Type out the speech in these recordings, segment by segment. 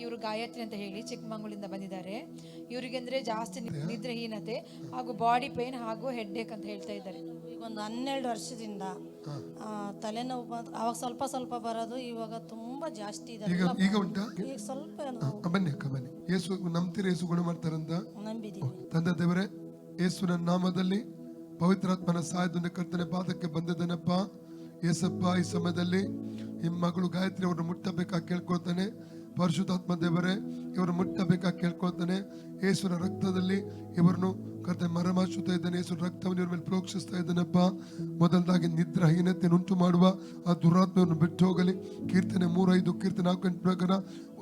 ಇವರು ಗಾಯತ್ರಿ ಅಂತ ಹೇಳಿ ಚಿಕ್ಕಮಂಗ್ಳೂರಿಂದ ಬಂದಿದ್ದಾರೆ. ಇವರಿಗೆ ಅಂದ್ರೆ ಜಾಸ್ತಿ ನಿದ್ರೆಹೀನತೆ ಹಾಗೂ ಬಾಡಿ ಪೇನ್ ಹಾಗೂ ಹೆಡ್ ಏಕ್ ಅಂತ ಹೇಳ್ತಾ ಇದ್ದಾರೆ. ಈಗ ಒಂದು ಹನ್ನೆರಡು ವರ್ಷದಿಂದ ಆ, ತಲೆನೋವು ಬಂದು ಅವಾಗ ಸ್ವಲ್ಪ ಸ್ವಲ್ಪ ಬರೋದು ಇವಾಗ ತುಂಬಾ ಜಾಸ್ತಿ ಇದೆ. ಈಗ ಈಗ ಉಂಟಾ? ಈಗ ಸ್ವಲ್ಪ ನೋವು ಬನ್ನಿ ಅಕ್ಕ ಬನ್ನಿ. ಯೇಸು ನಂಬ್ತೀರ ಯೇಸು ಗುಣ ಮಾಡ್ತಾರಂತ ನಂಬಿದೀವಿ ತಂದೆ ದೇವರೇ ಯೇಸುವಿನ ನಾಮದಲ್ಲಿ ಪವಿತ್ರಾತ್ಮನ ಸಹಾಯದಿಂದ ಕರ್ತನೆ ಪಾದಕ್ಕೆ ಬಂದಿದ್ದೇನಪ್ಪ? ಯೇಸಪ್ಪ ಈ ಸಮಯದಲ್ಲಿ ಈ ಮಗಳು ಗಾಯತ್ರಿ ಅವರು ಮುಟ್ಟಬೇಕಾಗಿ ಕೇಳ್ಕೊಳ್ತಾನೆ. ಪರಿಶುದ್ಧಾತ್ಮ ದೇವರೇ ಇವರು ಮುಟ್ಟಬೇಕಾಗಿ ಕೇಳ್ಕೊಳ್ತಾನೆ. ಯೇಸುವಿನ ರಕ್ತದಲ್ಲಿ ಇವರನ್ನು ಕರ್ತ ಮರಮಾಚುತ್ತಾ ಇದ್ದಾನೆ. ಯೇಸುವಿನ ರಕ್ತವನ್ನು ಇವ್ರ ಮೇಲೆ ಪ್ರೋಕ್ಷಿಸ್ತಾ ಇದ್ದಾನಪ್ಪ. ಮೊದಲದಾಗಿ ನಿದ್ರಾಹೀನತೆಯನ್ನು ಉಂಟು ಮಾಡುವ ಆ ದುರಾತ್ಮವನ್ನು ಬಿಟ್ಟು ಹೋಗಲಿ ಕೀರ್ತನೆ ಮೂರೈದು, ಕೀರ್ತನೆ ನಾಲ್ಕು ಗಂಟೆ ಪ್ರಕಾರ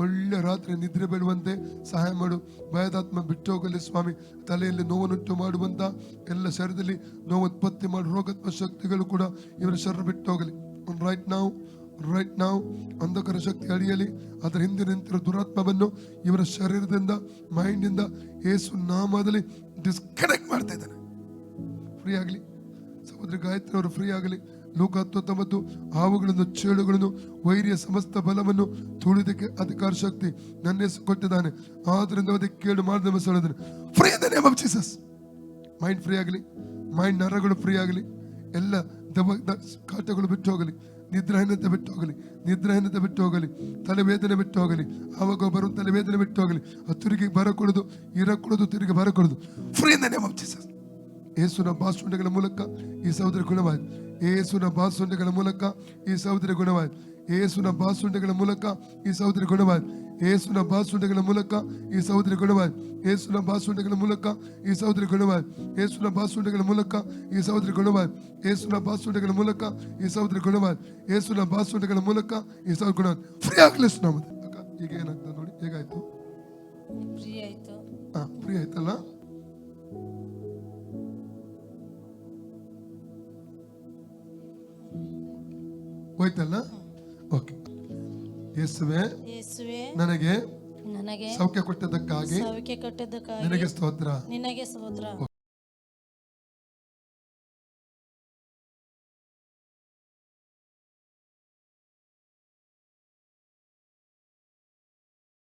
ಒಳ್ಳೆ ರಾತ್ರಿ ನಿದ್ರೆ ಬೀಳುವಂತೆ ಸಹಾಯ ಮಾಡು. ಭಯದಾತ್ಮ ಬಿಟ್ಟು ಹೋಗಲಿ ಸ್ವಾಮಿ. ತಲೆಯಲ್ಲಿ ನೋವನ್ನುಂಟು ಮಾಡುವಂತ ಎಲ್ಲ ಶರೀರದಲ್ಲಿ ನೋವು ಉತ್ಪತ್ತಿ ಮಾಡುವ ರೋಗಾತ್ಮ ಶಕ್ತಿಗಳು ಕೂಡ ಇವರ ಶರೀರ ಬಿಟ್ಟು ಹೋಗಲಿ ರೈಟ್ ನಾವು ರೈಟ್ ನಾವು ಅಂಧಕರ ಶಕ್ತಿ ಅಡಿಯಲಿ ಅದರ ಹಿಂದೆ ನಿಂತಿರೋ ದುರಾತ್ಮವನ್ನು ಇವರ ಶರೀರದಿಂದ ಮೈಂಡಿಂದ ಏಸು ನಾಮದಲ್ಲಿ ಡಿಸ್ಕನೆಕ್ಟ್ ಮಾಡ್ತಾ ಇದ್ದಾನೆ. ಫ್ರೀ ಆಗಲಿ. ಸಹೋದರಿ ಗಾಯತ್ರಿ ಅವರು ಫ್ರೀ ಆಗಲಿ. ಲೋಕ ಹತ್ತೊಂಬತ್ತು, ಹಾವುಗಳನ್ನು, ಚೇಳುಗಳನ್ನು, ವೈರಿಯ ಸಮಸ್ತ ಬಲವನ್ನು ತುಳಿದಕ್ಕೆ ಅಧಿಕಾರ ಶಕ್ತಿ ನನ್ನ ಹೆಸರು ಕೊಟ್ಟಿದ್ದಾನೆ. ಆದ್ರಿಂದ ಅದಕ್ಕೆ ಕೇಳು ಮಾಡಿದ ಹೇಳಿದ್ರೆ ಫ್ರೀ ಇದ್ದಾನೆ ಜೀಸಸ್ ಮೈಂಡ್ ಫ್ರೀ ಆಗಲಿ. ಮೈಂಡ್ ನರಗಳು ಫ್ರೀ ಆಗಲಿ. ಎಲ್ಲ ದವ ಕಾಟಗಳು ಬಿಟ್ಟು ಹೋಗಲಿ. ನಿದ್ರಾಹೀನತೆ ಬಿಟ್ಟು ಹೋಗಲಿ ನಿದ್ರಾಹೀನತೆ ಬಿಟ್ಟು ಹೋಗಲಿ ತಲೆವೇದನೆ ಬಿಟ್ಟು ಹೋಗಲಿ ಆವಾಗ ಬರೋ ತಲೆವೇದನೆ ಬಿಟ್ಟು ಹೋಗಲಿ ಅದು ತಿರುಗಿ ಬರಕೊಡುದು ಇರಕೊಡುದು ತಿರುಗಿ ಬರಕೊಡುದು free in the name of Jesus ಏಸುನ ಬಾಸುಂಡೆಗಳ ಮೂಲಕ ಈ ಸಹೋದರ ಗುಣವಾಯಿತು ಏಸುನ ಬಾಸುಂಡೆಗಳ ಮೂಲಕ ಈ ಸಹೋದರ ಗುಣವಾಯಿತು ಏಸುನ ಬಾಸುಂಡೆಗಳ ಮೂಲಕ ಈ ಸಹೋದರಿ ಗುಣವಾಯಿತು ಏಸುನ ಬಾಸುಂಡೆಗಳ ಮೂಲಕ ಈ ಸಹೋದರಿ ಗುಣವಾಯ್ ಏಸುನ ಬಾಸುಂಡೆಗಳ ಮೂಲಕ ಈ ಸಹೋದರಿ ಗುಣವಾಯ್ ಏಸುನ ಬಾಸುಂಡೆಗಳ ಮೂಲಕ ಈ ಸಹೋದರಿ ಗುಣವಾಯ್ ಏಸುನ ಬಾಸುಂಡೆಗಳ ಮೂಲಕ ಈ ಸಹೋದರಿ ಗುಣವಾಯ್ ಏಸುನ ಬಾಸುಂಡೆಗಳ ಮೂಲಕ ಈ ಸಹೋದರಿ ಗುಣವಾಯ್ ಫ್ರೀ ಆಗ್ಲಿಸ್ ನಮ್ಮದು ಈಗ ಏನಾಗ್ತದೆ ನೋಡಿ ಹೇಗಾಯ್ತು? ಫ್ರೀ ಆಯ್ತು. ಹಾ ಫ್ರೀ ಆಯ್ತಲ್ಲ? ಹೋಯ್ತಲ್ಲ? ಓಕೆ ಯೇಸುವೆ ನನಗೆ ನನಗೆ ಸೌಖ್ಯ ಕೊಟ್ಟದಕ್ಕಾಗಿ ಸೌಖ್ಯ ಕೊಟ್ಟದಕ್ಕಾಗಿ ನಿನಗೆ ಸ್ತೋತ್ರ. ನಿನಗೆ ಸ್ತೋತ್ರ.